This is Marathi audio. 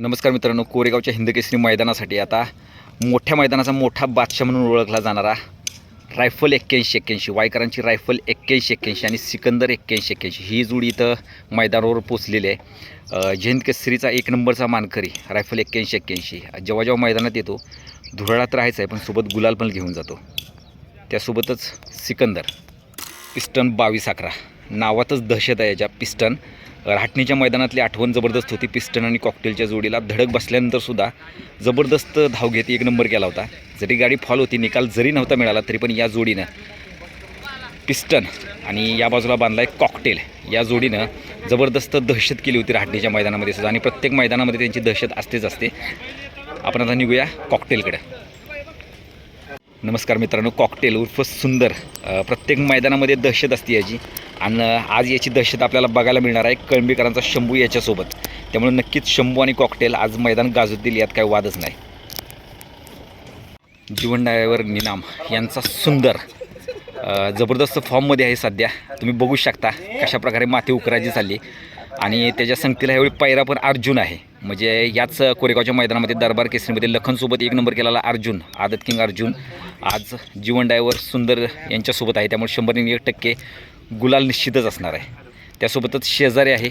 नमस्कार मित्रांनो कोरेगावच्या हिंदकेसरी मैदानासाठी आता मोठ्या मैदानाचा मोठा बादशाह म्हणून ओळखला जाणारा रायफल एक्क्याऐंशी एक्क्याऐंशी वायकरांची रायफल एक्क्याऐंशी एक्क्याऐंशी आणि सिकंदर एक्क्याऐंशी एक्क्याऐंशी ही जोडी इथं मैदानावर पोचलेली आहे. अ, जयंत केसरीचा एक नंबरचा मानकरी रायफल एक्क्याऐंशी एक्क्याऐंशी. जेव्हा जेव्हा मैदानात येतो धुराळात राहायचा आहे पण सोबत गुलाल पण घेऊन जातो. त्यासोबतच सिकंदर पिस्टन बावीस अकरा. नावातच दहशत आहे याच्या पिस्टन राहटणीच्या मैदानातली आठवण जबरदस्त होती. पिस्टन आणि कॉकटेलच्या जोडीला धडक बसल्यानंतर सुद्धा जबरदस्त धाव घेत एक नंबर केला होता. जरी गाडी फॉल होती निकाल जरी नव्हता मिळाला तरी पण या जोडीनं पिस्टन आणि या बाजूला बांधला आहे कॉकटेल. या जोडीनं जबरदस्त दहशत केली होती राहटणीच्या मैदानामध्ये सुद्धा आणि प्रत्येक मैदानामध्ये त्यांची दहशत असतेच असते. आपण आता निघूया कॉकटेलकडे. नमस्कार मित्रांनो कॉकटेल उर्फ सुंदर. प्रत्येक मैदानामध्ये दहशत असते याची. आणि आज याची दहशत आपल्याला बघायला मिळणार आहे. कळंबीकरांचा शंभू याच्यासोबत. त्यामुळे नक्कीच शंभू आणि कॉकटेल आज मैदान गाजवतील यात काही वादच नाही. जीवन ड्रायव्हर निनाम यांचा सुंदर जबरदस्त फॉर्ममध्ये आहे सध्या. तुम्ही बघू शकता कशाप्रकारे माती उकरायची चालली. आणि त्याच्या संगतीला ह्यावेळी पैरा पण अर्जुन आहे. म्हणजे याच कोरेगावच्या मैदानामध्ये दरबार केसरीमध्ये लखनसोबत एक नंबर केलेला अर्जुन आदत किंग अर्जुन आज जीवन ड्रायव्हर सुंदर यांच्यासोबत आहे. त्यामुळे शंभर एक टक्के गुलाल निश्चितच असणार आहे. त्यासोबतच शेजारी आहे